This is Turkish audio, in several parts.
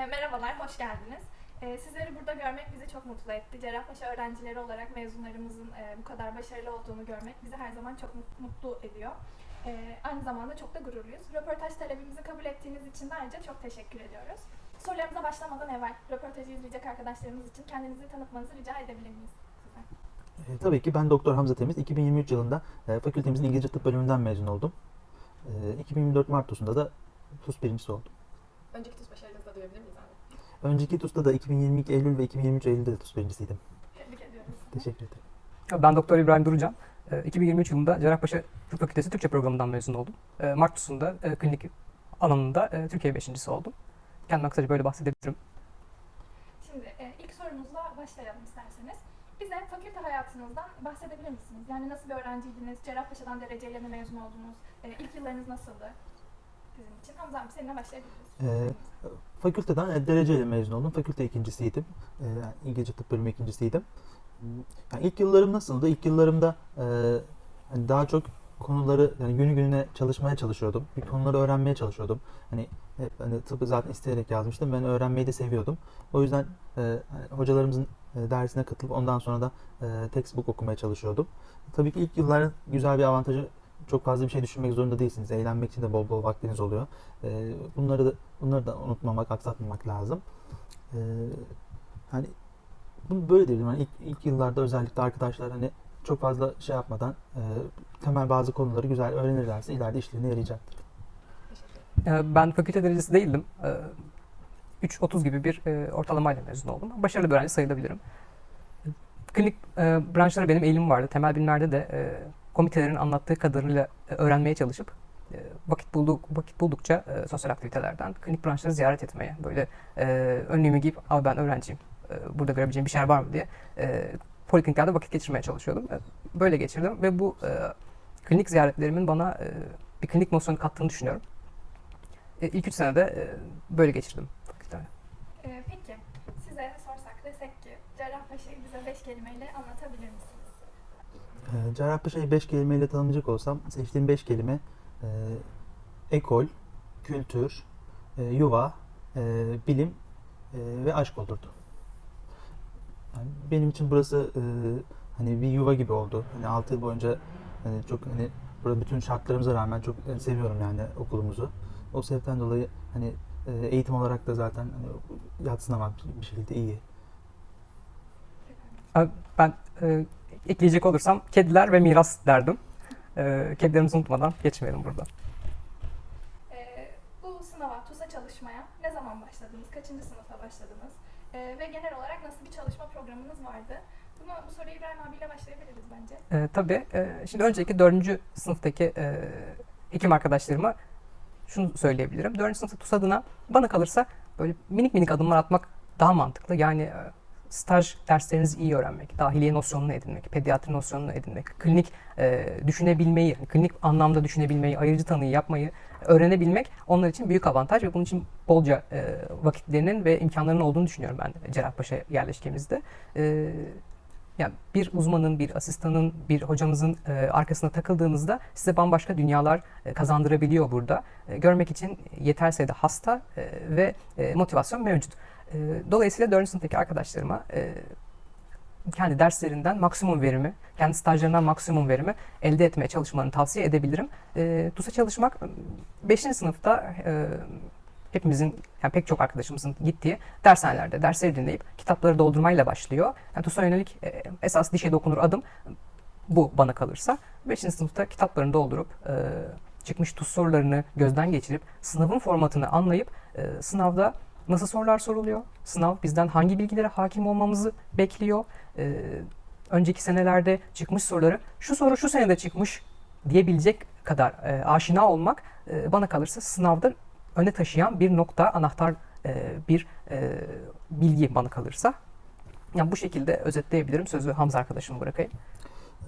E, merhabalar, hoş geldiniz. E, sizleri burada görmek bizi çok mutlu etti. Cerrahpaşa öğrencileri olarak mezunlarımızın e, bu kadar başarılı olduğunu görmek bizi her zaman çok mut- mutlu ediyor. E, aynı zamanda çok da gururluyuz. Röportaj talebimizi kabul ettiğiniz için de ayrıca çok teşekkür ediyoruz. Sorularımıza başlamadan evvel röportajı izleyecek arkadaşlarımız için kendinizi tanıtmanızı rica edebilir miyiz? E, tabii ki ben Doktor Hamza Temiz. 2023 yılında e, fakültemizin İngilizce Tıp bölümünden mezun oldum. E, 2024 Mart da TUS birincisi oldum. Önceki TUS başarınızı da duyabilir miyiz abi? Önceki TUS'ta da 2022 Eylül ve 2023 Eylül'de de TUS birincisiydim. Tebrik. Teşekkür ederim. Ben Doktor İbrahim Durucan. Ee, 2023 yılında Cerrahpaşa Tıp Fakültesi Türkçe programından mezun oldum. Ee, Mart TUS'unda e, klinik alanında e, Türkiye beşincisi oldum. Kendimden kısaca böyle bahsedebilirim. Şimdi e, ilk sorumuzla başlayalım isterseniz. Bize fakülte hayatınızdan bahsedebilir misiniz? Yani nasıl bir öğrenciydiniz? Cerrahpaşa'dan dereceyle mi mezun oldunuz? İlk yıllarınız nasıldı? Bizim için. Hamza abi seninle başlayabiliriz. E, fakülteden e, dereceyle mezun oldum. Fakülte ikincisiydim. E, yani İngilizce Tıp bölümü ikincisiydim. Yani ilk yıllarım nasıldı? İlk yıllarımda e, hani daha çok konuları yani günü gününe çalışmaya çalışıyordum. Bir konuları öğrenmeye çalışıyordum. Hani hep hani tıbbı zaten isteyerek yazmıştım. Ben öğrenmeyi de seviyordum. O yüzden e, hani hocalarımızın e, dersine katılıp ondan sonra da e, textbook okumaya çalışıyordum. Tabii ki ilk yılların güzel bir avantajı çok fazla bir şey düşünmek zorunda değilsiniz. Eğlenmek için de bol bol vaktiniz oluyor. E, bunları da bunları da unutmamak, aksatmamak lazım. E, hani bunu böyle diyelim. Hani ilk, ilk yıllarda özellikle arkadaşlar hani çok fazla şey yapmadan e, temel bazı konuları güzel öğrenirlerse ileride işlerine yarayacaktır. Ee, Ben fakülte derecesi değildim. Ee, 3.30 gibi bir e, ortalamayla mezun oldum. Başarılı bir öğrenci sayılabilirim. Klinik e, branşlara benim eğilimim vardı. Temel bilimlerde de e, komitelerin anlattığı kadarıyla e, öğrenmeye çalışıp e, vakit bulduk vakit buldukça e, sosyal aktivitelerden klinik branşları ziyaret etmeye böyle e, önlüğümü giyip abi ben öğrenciyim burada görebileceğim bir şeyler var mı diye polikliniklerde vakit geçirmeye çalışıyordum. Böyle geçirdim ve bu klinik ziyaretlerimin bana bir klinik nosyonu kattığını düşünüyorum. E, ilk üç senede e, böyle geçirdim fakültede. Peki size sorsak desek ki Cerrahpaşa'yı bize beş kelimeyle? E, Cerrahpaşa'yı 5 kelimeyle tanımlayacak olsam seçtiğim 5 kelime e, ekol, kültür, e, yuva, e, bilim e, ve aşk olurdu. Yani benim için burası e, hani bir yuva gibi oldu. Hani 6 yıl boyunca hani çok hani burada bütün şartlarımıza rağmen çok e, seviyorum yani okulumuzu. O sebepten dolayı hani e, eğitim olarak da zaten hani yatsınamaz bir şekilde iyi. Ben e, ekleyecek olursam kediler ve miras derdim. E, kedilerimizi unutmadan geçmeyelim burada. E, bu sınava, TUS'a çalışmaya ne zaman başladınız? Kaçıncı sınıfta başladınız? E, ve genel olarak nasıl bir çalışma programınız vardı? Bunu, bu soruyu İbrahim abiyle başlayabiliriz bence. E, tabii. e, şimdi önceki dördüncü sınıftaki e, hekim arkadaşlarıma şunu söyleyebilirim. Dördüncü sınıfta TUS adına bana kalırsa böyle minik minik adımlar atmak daha mantıklı. Yani e, staj derslerinizi iyi öğrenmek, dahiliye nosyonunu edinmek, pediatri nosyonunu edinmek, klinik e, düşünebilmeyi, klinik anlamda düşünebilmeyi, ayırıcı tanıyı yapmayı öğrenebilmek onlar için büyük avantaj ve bunun için bolca e, vakitlerinin ve imkanlarının olduğunu düşünüyorum ben Cerrahpaşa yerleşkemizde. E, yani bir uzmanın, bir asistanın, bir hocamızın e, arkasına takıldığınızda size bambaşka dünyalar e, kazandırabiliyor burada. E, görmek için yeter sayıda hasta e, ve e, motivasyon mevcut. E, dolayısıyla 4. sınıftaki arkadaşlarıma e, kendi derslerinden maksimum verimi, kendi stajlarından maksimum verimi elde etmeye çalışmalarını tavsiye edebilirim. E, TUS'a çalışmak 5. sınıfta e, hepimizin, yani pek çok arkadaşımızın gittiği dershanelerde dersleri dinleyip kitapları doldurmayla başlıyor. Yani TUS'a yönelik e, esas dişe dokunur adım bu bana kalırsa. 5. sınıfta kitaplarını doldurup e, çıkmış TUS sorularını gözden geçirip sınavın formatını anlayıp e, sınavda nasıl sorular soruluyor? Sınav bizden hangi bilgilere hakim olmamızı bekliyor? E, önceki senelerde çıkmış soruları şu soru şu senede çıkmış diyebilecek kadar e, aşina olmak e, bana kalırsa sınavda öne taşıyan bir nokta, anahtar e, bir e, bilgi bana kalırsa. Yani bu şekilde özetleyebilirim. Sözü Hamza arkadaşıma bırakayım.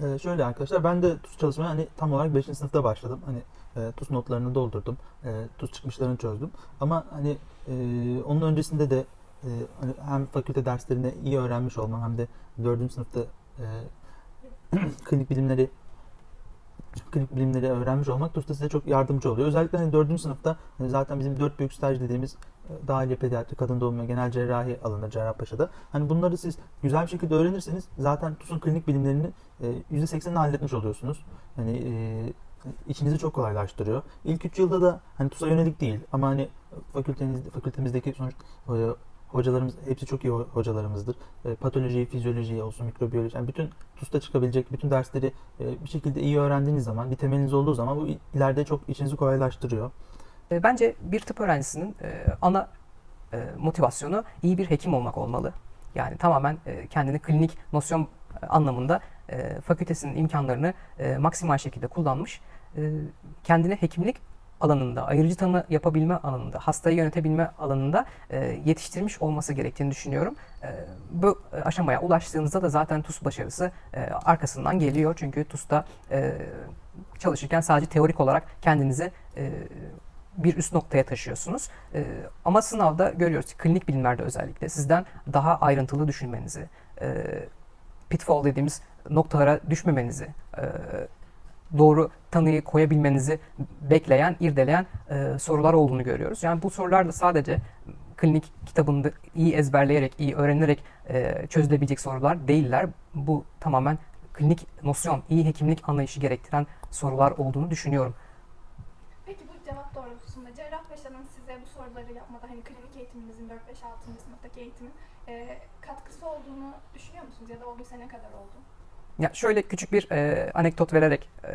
Ee, şöyle arkadaşlar ben de TUS çalışmaya hani tam olarak 5. sınıfta başladım. Hani e, TUS notlarını doldurdum. E, TUS çıkmışlarını çözdüm. Ama hani e, onun öncesinde de e, hani hem fakülte derslerini iyi öğrenmiş olmam hem de 4. sınıfta e, klinik bilimleri klinik bilimleri öğrenmiş olmak TUS'ta size çok yardımcı oluyor. Özellikle hani 4. sınıfta hani zaten bizim dört büyük staj dediğimiz e, dahiliye pediatri, kadın doğum ve genel cerrahi alanı Cerrahpaşa'da. Hani bunları siz güzel bir şekilde öğrenirseniz zaten TUS'un klinik bilimlerini e, %80'ini halletmiş oluyorsunuz. Hani e, içinizi çok kolaylaştırıyor. İlk 3 yılda da hani TUS'a yönelik değil ama hani fakültemiz, fakültemizdeki sonuç e, hocalarımız hepsi çok iyi ho- hocalarımızdır. E, patoloji, fizyoloji olsun, mikrobiyoloji yani bütün TUS'ta çıkabilecek bütün dersleri e, bir şekilde iyi öğrendiğiniz zaman, bir temeliniz olduğu zaman bu ileride çok işinizi kolaylaştırıyor. E, Bence bir tıp öğrencisinin ana motivasyonu iyi bir hekim olmak olmalı. Yani tamamen kendini klinik nosyon anlamında e, fakültesinin imkanlarını e, maksimal şekilde kullanmış, e, kendini hekimlik alanında, ayırıcı tanı yapabilme alanında, hastayı yönetebilme alanında e, yetiştirmiş olması gerektiğini düşünüyorum. E, bu aşamaya ulaştığınızda da zaten TUS başarısı arkasından geliyor. Çünkü TUS'ta çalışırken sadece teorik olarak kendinizi bir üst noktaya taşıyorsunuz. Ama sınavda görüyoruz ki klinik bilimlerde özellikle sizden daha ayrıntılı düşünmenizi, pitfall dediğimiz noktalara düşmemenizi, doğru tanıyı koyabilmenizi bekleyen, irdeleyen e, sorular olduğunu görüyoruz. Yani bu sorular da sadece klinik kitabında iyi ezberleyerek, iyi öğrenerek e, çözülebilecek sorular değiller. Bu tamamen klinik nosyon, iyi hekimlik anlayışı gerektiren sorular olduğunu düşünüyorum. Peki bu cevap doğrultusunda Cerrahpaşa'nın size bu soruları yapmada hani klinik eğitiminizin 4 5 6. sınıftaki eğitimin e, katkısı olduğunu düşünüyor musunuz ya da olduysa ne kadar oldu? Ya şöyle küçük bir e, anekdot vererek e,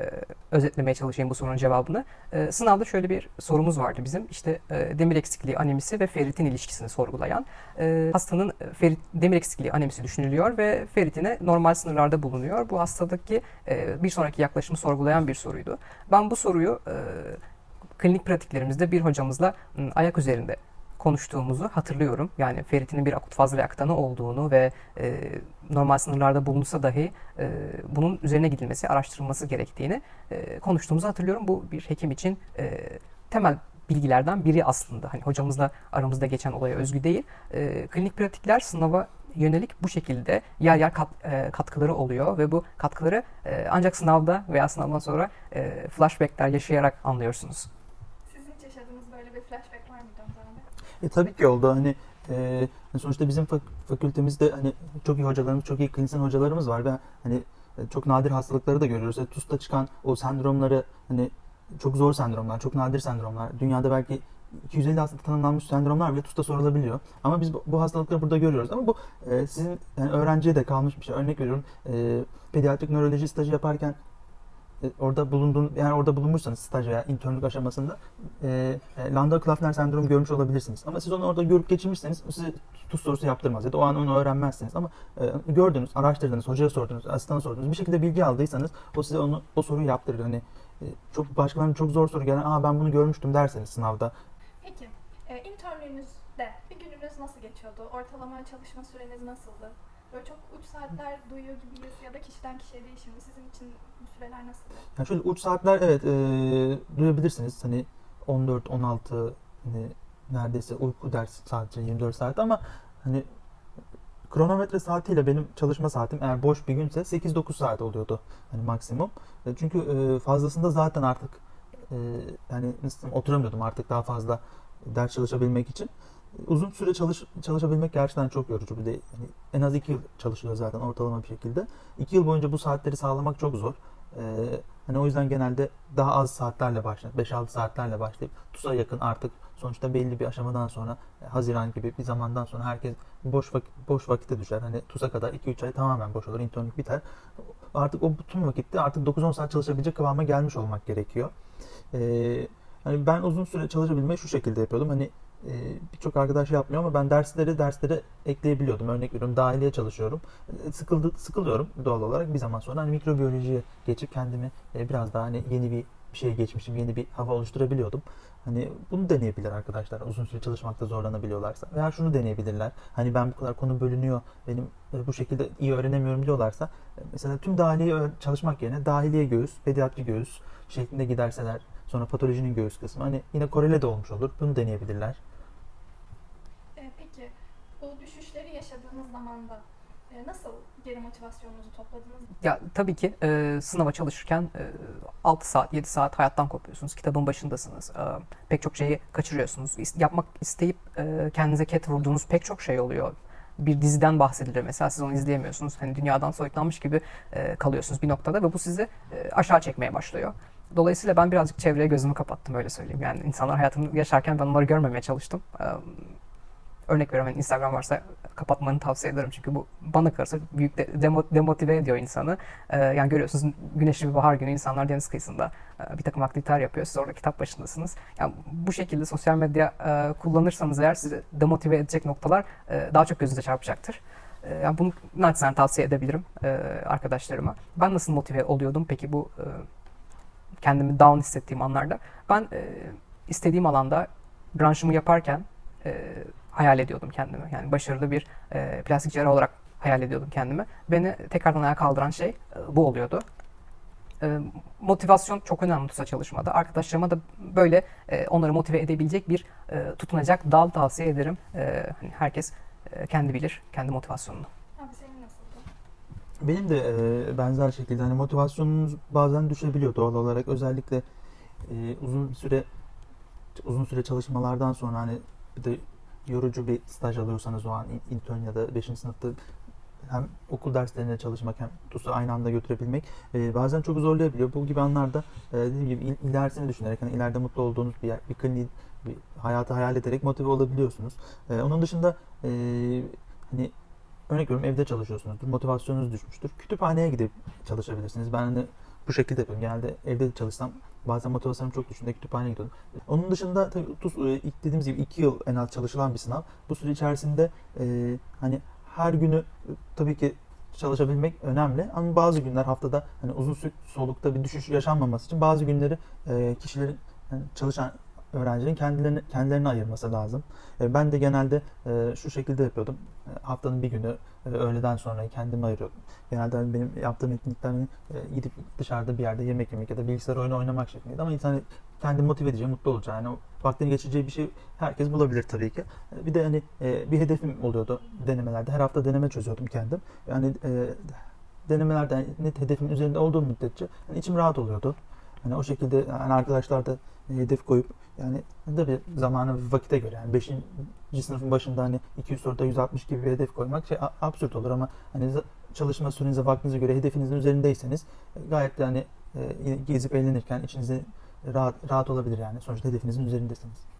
özetlemeye çalışayım bu sorunun cevabını. E, sınavda şöyle bir sorumuz vardı bizim. İşte e, demir eksikliği anemisi ve ferritin ilişkisini sorgulayan. E, hastanın ferit, demir eksikliği anemisi düşünülüyor ve feritine normal sınırlarda bulunuyor. Bu hastadaki e, bir sonraki yaklaşımı sorgulayan bir soruydu. Ben bu soruyu e, klinik pratiklerimizde bir hocamızla ayak üzerinde konuştuğumuzu hatırlıyorum. Yani feritinin bir akut faz reaktanı olduğunu ve e, normal sınırlarda bulunsa dahi e, bunun üzerine gidilmesi, araştırılması gerektiğini e, konuştuğumuzu hatırlıyorum. Bu bir hekim için e, temel bilgilerden biri aslında. Hani hocamızla aramızda geçen olaya özgü değil. E, klinik pratikler sınava yönelik bu şekilde yer yer kat- e, katkıları oluyor ve bu katkıları e, ancak sınavda veya sınavdan sonra e, flashbackler yaşayarak anlıyorsunuz. E, tabii ki oldu. Hani e, sonuçta bizim fak- fakültemizde hani çok iyi hocalarımız, çok iyi klinisyen hocalarımız var ve hani e, çok nadir hastalıkları da görüyoruz. E, TUS'ta çıkan o sendromları hani çok zor sendromlar, çok nadir sendromlar. Dünyada belki 250 hasta tanımlanmış sendromlar bile TUS'ta sorulabiliyor. Ama biz bu, bu hastalıkları burada görüyoruz. Ama bu e, sizin yani öğrenciye de kalmış bir şey. Örnek veriyorum. E, pediatrik nöroloji stajı yaparken orada bulunduğun yani orada bulunmuşsanız staj veya internlük aşamasında e, e, Landau-Klafner sendromu görmüş olabilirsiniz. Ama siz onu orada görüp geçirmişseniz size tuz sorusu yaptırmaz ya da o an onu öğrenmezsiniz. Ama e, gördünüz, araştırdınız, hocaya sordunuz, asistana sordunuz. Bir şekilde bilgi aldıysanız o size onu o soruyu yaptırır. Hani e, çok başkalarına çok zor soru gelen, "Aa ben bunu görmüştüm." derseniz sınavda. Peki e, internlüğünüzde bir gününüz nasıl geçiyordu? Ortalama çalışma süreniz nasıldı? Böyle çok uç saatler duyuyor gibiyiz ya da kişiden kişiye değişir mi? Sizin için bu süreler nasıldı? Yani şöyle uç saatler evet e, duyabilirsiniz. Hani 14 16 hani neredeyse uyku ders sadece 24 saat ama hani kronometre saatiyle benim çalışma saatim eğer boş bir günse 8-9 saat oluyordu hani maksimum. E, Çünkü fazlasında zaten artık e, yani nasıl oturamıyordum artık daha fazla ders çalışabilmek için. Uzun süre çalış, çalışabilmek gerçekten çok yorucu. Bir de hani en az 2 yıl çalışılıyor zaten ortalama bir şekilde. 2 yıl boyunca bu saatleri sağlamak çok zor. E, hani o yüzden genelde daha az saatlerle başlayıp 5-6 saatlerle başlayıp TUS'a yakın artık sonuçta belli bir aşamadan sonra e, Haziran gibi bir zamandan sonra herkes boş vakit, boş vakite düşer. Hani TUS'a kadar 2-3 ay tamamen boş olur. internlük biter. Artık o bütün vakitte artık 9-10 saat çalışabilecek kıvama gelmiş olmak gerekiyor. Ee, hani ben uzun süre çalışabilmeyi şu şekilde yapıyordum. Hani e, birçok arkadaş yapmıyor ama ben dersleri derslere ekleyebiliyordum. Örnek veriyorum dahiliye çalışıyorum. E, Sıkıldı, sıkılıyorum doğal olarak bir zaman sonra hani mikrobiyolojiye geçip kendimi e, biraz daha hani yeni bir bir şey geçmişim, yeni bir hava oluşturabiliyordum. Hani bunu deneyebilir arkadaşlar uzun süre çalışmakta zorlanabiliyorlarsa. Veya şunu deneyebilirler. Hani ben bu kadar konu bölünüyor, benim e, bu şekilde iyi öğrenemiyorum diyorlarsa e, mesela tüm dahiliye çalışmak yerine dahiliye göğüs, pediatri göğüs şeklinde giderseler sonra patolojinin göğüs kısmı hani yine korele de olmuş olur. Bunu deneyebilirler. E, peki bu düşüşleri yaşadığınız zamanda E, nasıl geri motivasyonunuzu topladınız? Ya tabii ki e, sınava çalışırken e, 6 saat, 7 saat hayattan kopuyorsunuz. Kitabın başındasınız. E, pek çok şeyi kaçırıyorsunuz. İs- yapmak isteyip e, kendinize ket vurduğunuz pek çok şey oluyor. Bir diziden bahsedilir mesela siz onu izleyemiyorsunuz. Hani dünyadan soyutlanmış gibi e, kalıyorsunuz bir noktada ve bu sizi e, aşağı çekmeye başlıyor. Dolayısıyla ben birazcık çevreye gözümü kapattım öyle söyleyeyim. Yani insanlar hayatını yaşarken ben onları görmemeye çalıştım. Örnek veriyorum hani Instagram varsa kapatmanı tavsiye ederim çünkü bu bana kalırsa büyük de demo- demotive ediyor insanı. Yani görüyorsunuz güneşli bir bahar günü insanlar deniz kıyısında bir takım aktiviteler yapıyor. Siz orada kitap başındasınız. Yani bu şekilde sosyal medya kullanırsanız eğer sizi demotive edecek noktalar daha çok gözünüze çarpacaktır. Yani bunu naçizane tavsiye edebilirim arkadaşlarıma. Ben nasıl motive oluyordum peki bu kendimi down hissettiğim anlarda? Ben e, istediğim alanda branşımı yaparken e, hayal ediyordum kendimi. Yani başarılı bir e, plastik cerrah olarak hayal ediyordum kendimi. Beni tekrardan ayağa kaldıran şey e, bu oluyordu. E, motivasyon çok önemli TUS'a çalışmada. Arkadaşlarıma da böyle e, onları motive edebilecek bir e, tutunacak dal tavsiye ederim. E, hani herkes e, kendi bilir kendi motivasyonunu. Benim de e, benzer şekilde hani motivasyonunuz bazen düşebiliyor doğal olarak özellikle e, uzun süre uzun süre çalışmalardan sonra hani bir de yorucu bir staj alıyorsanız o an in- intern ya da 5. sınıfta hem okul derslerine çalışmak hem TUS'u aynı anda götürebilmek e, bazen çok zorlayabiliyor. Bu gibi anlarda e, dediğim gibi il- ilerisini düşünerek hani ileride mutlu olduğunuz bir yer, bir kliniği, bir hayatı hayal ederek motive olabiliyorsunuz. E, onun dışında e, hani örnek veriyorum evde çalışıyorsunuzdur, motivasyonunuz düşmüştür. Kütüphaneye gidip çalışabilirsiniz. Ben de bu şekilde yapıyorum. Genelde evde de çalışsam bazen motivasyonum çok düştüğünde kütüphaneye gidiyorum. Onun dışında tabii TUS e, dediğimiz gibi iki yıl en az çalışılan bir sınav. Bu süre içerisinde e, hani her günü e, tabii ki çalışabilmek önemli ama bazı günler haftada hani uzun solukta bir düşüş yaşanmaması için bazı günleri e, kişilerin yani çalışan öğrencilerin kendilerini kendilerine ayırması lazım. E, ben de genelde e, şu şekilde yapıyordum. E, haftanın bir günü öğleden sonra kendime ayırıyordum. Genelde hani benim yaptığım etkinlikler hani, gidip dışarıda bir yerde yemek yemek ya da bilgisayar oyunu oynamak şeklindeydi ama insan kendini motive edeceği, mutlu olacağı, yani vaktini geçireceği bir şey herkes bulabilir tabii ki. Bir de hani bir hedefim oluyordu denemelerde. Her hafta deneme çözüyordum kendim. Yani denemelerde net hedefimin üzerinde olduğum müddetçe hani içim rahat oluyordu. Hani o şekilde yani arkadaşlar da e, hedef koyup yani tabii zamanı vakite göre yani 5. sınıfın başında hani 200 soruda 160 gibi bir hedef koymak şey absürt olur ama hani çalışma sürenize vaktinize göre hedefinizin üzerindeyseniz e, gayet de hani e, gezip eğlenirken içinize rahat rahat olabilir yani sonuçta hedefinizin üzerindesiniz.